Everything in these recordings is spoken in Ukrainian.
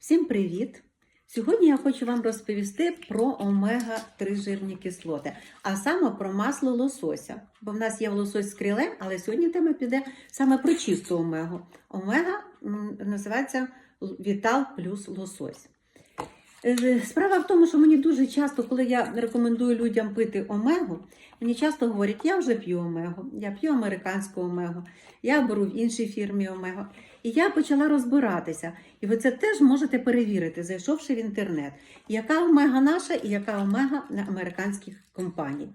Всім привіт! Сьогодні я хочу вам розповісти про омега-3 жирні кислоти, а саме про масло лосося. Бо в нас є лосось з крилем, але сьогодні тема піде саме про чисту омегу. Омега називається Вітал плюс лосось. Е, Справа в тому, що мені дуже часто, коли я рекомендую людям пити омегу, мені часто говорять, я вже п'ю омегу, я п'ю американську омегу, я беру в іншій фірмі омегу. І я почала розбиратися. І ви це теж можете перевірити, зайшовши в інтернет, яка омега наша і яка омега американських компаній.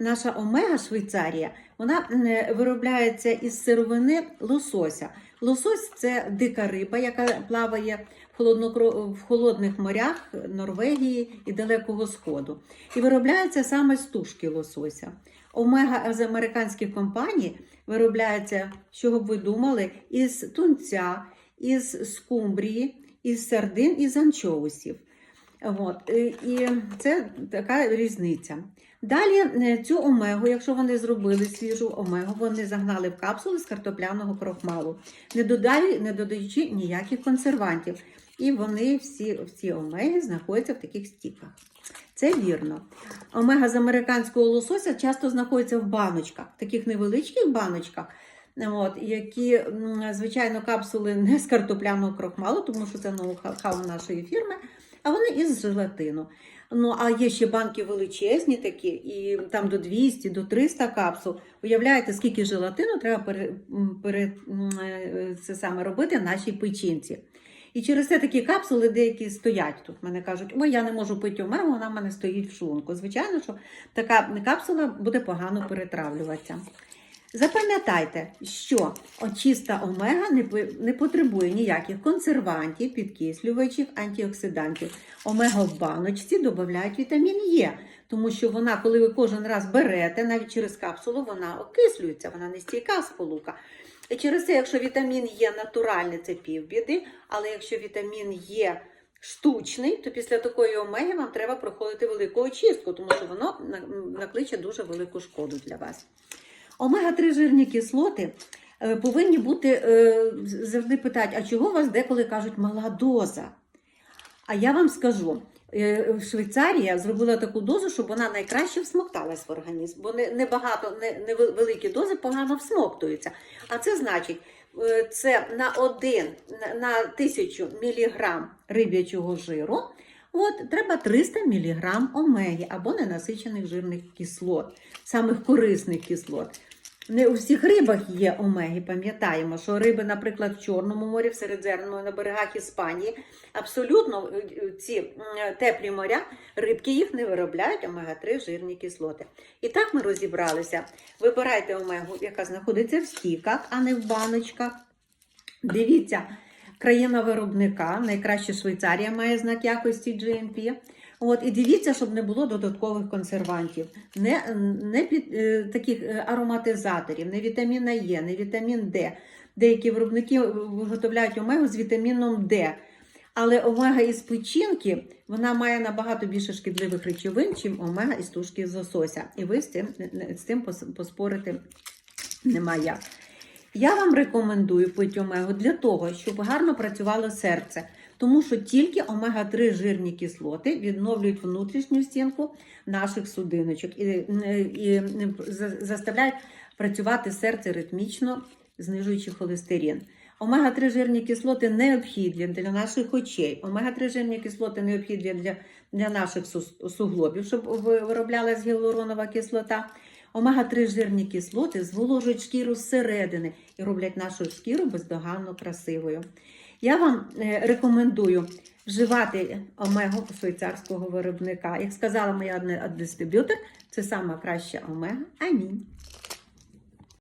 Наша омега Швейцарія вона е, виробляється із сировини лосося. Лосось це дика риба, яка плаває в, холодних морях Норвегії і Далекого Сходу. І виробляється саме з тушки лосося. Омега з американських компаній виробляється, що б ви думали, із тунця, із скумбрії, із сардин, із анчоусів. От. І це така різниця. Далі е, цю омегу, якщо вони зробили свіжу омегу, вони загнали в капсули з картопляного крохмалу, не, додали, не додаючи ніяких консервантів. І вони всі, всі омеги знаходяться в таких стіках. Це вірно. Омега з американського лосося часто знаходиться в баночках, в таких невеличких баночках, от, які, звичайно, капсули не з картопляного крохмалу, тому що це ноу-хау нашої фірми, а вони із желатину. Ну, а є ще банки величезні такі, і там до 200, до 300 капсул. Уявляєте, скільки желатину треба пере, пере, е, це саме робити нашій печінці. І через це такі капсули деякі стоять тут. Мене кажуть, ой, я не можу пити омегу, вона в мене стоїть в шлунку. Звичайно, що така капсула буде погано перетравлюватися. Запам'ятайте, що очиста омега не, потребує ніяких консервантів, підкислювачів, антиоксидантів. Омега в баночці додають вітамін Е, тому що вона, коли ви кожен раз берете, навіть через капсулу, вона окислюється, вона не стійка сполука. І через це, якщо вітамін Е натуральний, це півбіди, але якщо вітамін Е штучний, то після такої омеги вам треба проходити велику очистку, тому що воно накличе дуже велику шкоду для вас. Омега-3 жирні кислоти е, повинні бути, е, завжди питають, а чого у вас деколи кажуть мала доза? А я вам скажу, е, Швейцарія зробила таку дозу, щоб вона найкраще всмокталась в організм, бо не, не не, дози погано всмоктуються. А це значить, це на один на тисячу міліграм риб'ячого жиру. От треба 300 мг омеги або ненасичених жирних кислот, самих корисних кислот. Не у всіх рибах є омеги, пам'ятаємо, що риби, наприклад, в Чорному морі, в Середземному, на берегах Іспанії, абсолютно е, е, ці теплі моря, рибки їх не виробляють омега-3 жирні кислоти. І так ми розібралися. Вибирайте омегу, яка знаходиться в стіках, а не в баночках. Дивіться, країна виробника, найкраще Швейцарія має знак якості GMP. От, і дивіться, щоб не було додаткових консервантів, не, не під, е, таких е, ароматизаторів, не вітаміна Е, не вітамін Д. Деякі виробники виготовляють омегу з вітаміном Д. Але омега із печінки вона має набагато більше шкідливих речовин, чим омега із тушки з лосося. І ви з цим, з цим поспорити нема як. Я вам рекомендую пити омегу для того, щоб гарно працювало серце, тому що тільки омега-3 жирні кислоти відновлюють внутрішню стінку наших судиночок і, і за- заставляють працювати серце ритмічно, знижуючи холестерин. Омега-3 жирні кислоти необхідні для наших очей. Омега-3 жирні кислоти необхідні для, для наших суглобів, щоб вироблялась гіалуронова кислота. Омега-3 жирні кислоти зволожують шкіру зсередини і роблять нашу шкіру бездоганно красивою. Я вам е, рекомендую вживати омегу швейцарського виробника. Як сказала моя дистриб'ютор, це найкраща краща омега. Амінь.